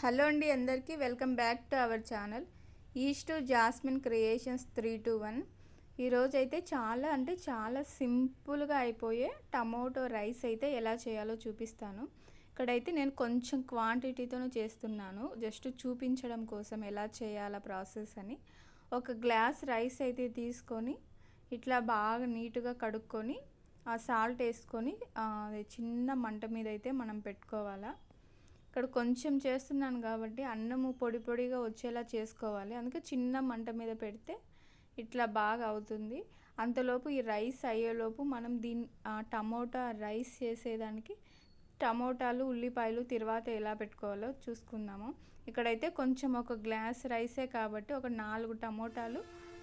Hello అండి అందరికీ welcome back to our channel. East Jasmine Creations three two one. ఈరోజు అయితే చాలా అంటే చాలా సింపుల్గా అయిపోయే టమోటో రైస్ అయితే ఎలా చేయాలో చూపిస్తాను. ఇక్కడైతే నేను కొంచెం క్వాంటిటీతోనే చేస్తున్నాను. జస్ట్ చూపించడం కోసం ఎలా చేయాలా ప్రాసెస్ అని. ఒక గ్లాస్ రైస్ అయితే తీసుకొని ఇట్లా బాగా నీట్గా కడుక్కొని ఆ సాల్ట్ వేసుకొని చిన్న మంట మీద అయితే మనం పెట్టుకోవాలా. ఇక్కడ కొంచెం చేస్తున్నాను కాబట్టి అన్నము పొడి పొడిగా వచ్చేలా చేసుకోవాలి. అందుకే చిన్న మంట మీద పెడితే ఇట్లా బాగా అవుతుంది. అంతలోపు ఈ రైస్ అయ్యేలోపు మనం దీని టమోటా రైస్ చేసేదానికి టమోటాలు ఉల్లిపాయలు తర్వాత ఎలా పెట్టుకోవాలో చూసుకుందాము. ఇక్కడైతే కొంచెం ఒక గ్లాస్ రైసే కాబట్టి ఒక నాలుగు టమోటాలు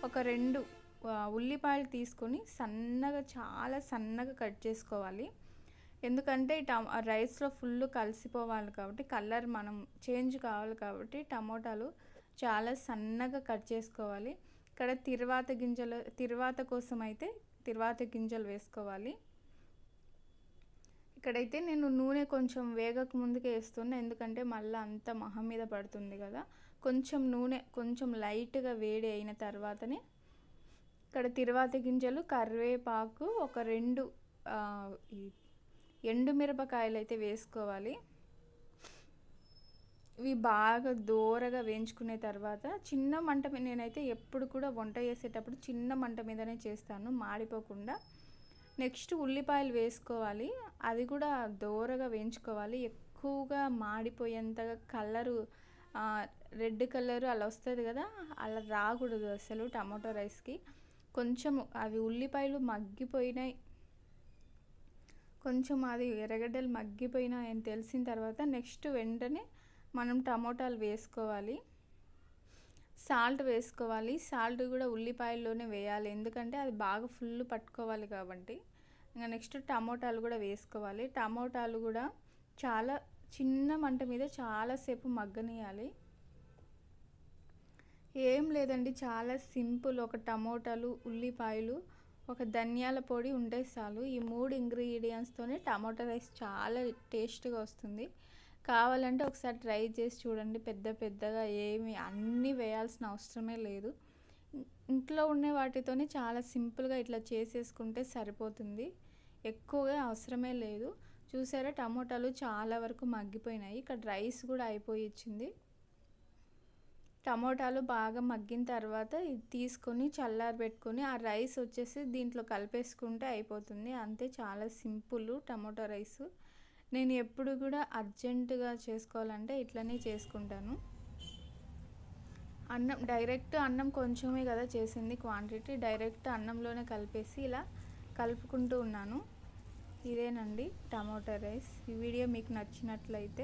ఒక రెండు ఉల్లిపాయలు తీసుకొని సన్నగా చాలా సన్నగా కట్ చేసుకోవాలి. ఎందుకంటే రైస్లో ఫుల్ కలిసిపోవాలి కాబట్టి కలర్ మనం చేంజ్ కావాలి కాబట్టి టమోటాలు చాలా సన్నగా కట్ చేసుకోవాలి. ఇక్కడ తిరువాత గింజలు తిరువాత కోసం అయితే తిరువాత గింజలు వేసుకోవాలి. ఇక్కడైతే నేను నూనె కొంచెం వేగక ముందుకే వేస్తున్నా ఎందుకంటే మళ్ళీ అంత మహం మీద పడుతుంది కదా. కొంచెం నూనె కొంచెం లైట్గా వేడి అయిన తర్వాతనే ఇక్కడ తిరువాత గింజలు కరివేపాకు ఒక రెండు ఎండు మిరపకాయలు అయితే వేసుకోవాలి. ఇవి బాగా దూరగా వేయించుకునే తర్వాత చిన్న మంట మీద నేనైతే ఎప్పుడు కూడా వంట చేసేటప్పుడు చిన్న మంట మీదనే చేస్తాను మాడిపోకుండా. నెక్స్ట్ ఉల్లిపాయలు వేసుకోవాలి. అది కూడా దూరగా వేయించుకోవాలి. ఎక్కువగా మాడిపోయేంతగా కలరు రెడ్ కలరు అలా వస్తుంది కదా అలా రాకూడదు అసలు టమాటో రైస్కి. కొంచెం అవి ఉల్లిపాయలు మగ్గిపోయినాయి కొంచెం అది ఎర్రగడ్డలు మగ్గిపోయినా అని తెలిసిన తర్వాత నెక్స్ట్ వెంటనే మనం టమోటాలు వేసుకోవాలి. సాల్ట్ వేసుకోవాలి. సాల్ట్ కూడా ఉల్లిపాయల్లోనే వేయాలి. ఎందుకంటే అది బాగా ఫుల్ పట్టుకోవాలి కాబట్టి. ఇంకా నెక్స్ట్ టమోటాలు కూడా వేసుకోవాలి. టమోటాలు కూడా చాలా చిన్న మంట మీద చాలాసేపు మగ్గనియాలి. ఏం లేదండి. చాలా సింపుల్ ఒక టమోటాలు ఉల్లిపాయలు ఒక ధనియాల పొడి ఉంటే చాలు. ఈ మూడు ఇంగ్రీడియంట్స్తోనే టమాటో రైస్ చాలా టేస్ట్గా వస్తుంది. కావాలంటే ఒకసారి ట్రై చేసి చూడండి. పెద్ద పెద్దగా ఏమి అన్నీ వేయాల్సిన అవసరమే లేదు. ఇంట్లో ఉండే వాటితోనే చాలా సింపుల్గా ఇట్లా చేసేసుకుంటే సరిపోతుంది. ఎక్కువగా అవసరమే లేదు. చూసారా? టమోటాలు చాలా వరకు మగ్గిపోయినాయి. ఇక్కడ రైస్ కూడా అయిపోయి ఇచ్చింది. టమోటాలు బాగా మగ్గిన తర్వాత ఇది తీసుకొని చల్లారి పెట్టుకొని ఆ రైస్ వచ్చేసి దీంట్లో కలిపేసుకుంటే అయిపోతుంది. అంతే చాలా సింపుల్ టమోటా రైస్. నేను ఎప్పుడు కూడా అర్జెంటుగా చేసుకోవాలంటే ఇట్లనే చేసుకుంటాను. అన్నం డైరెక్ట్ అన్నం కొంచెమే కదా చేసింది క్వాంటిటీ. డైరెక్ట్ అన్నంలోనే కలిపేసి ఇలా కలుపుకుంటూ ఉన్నాను. ఇదేనండి టమోటా రైస్. ఈ వీడియో మీకు నచ్చినట్లయితే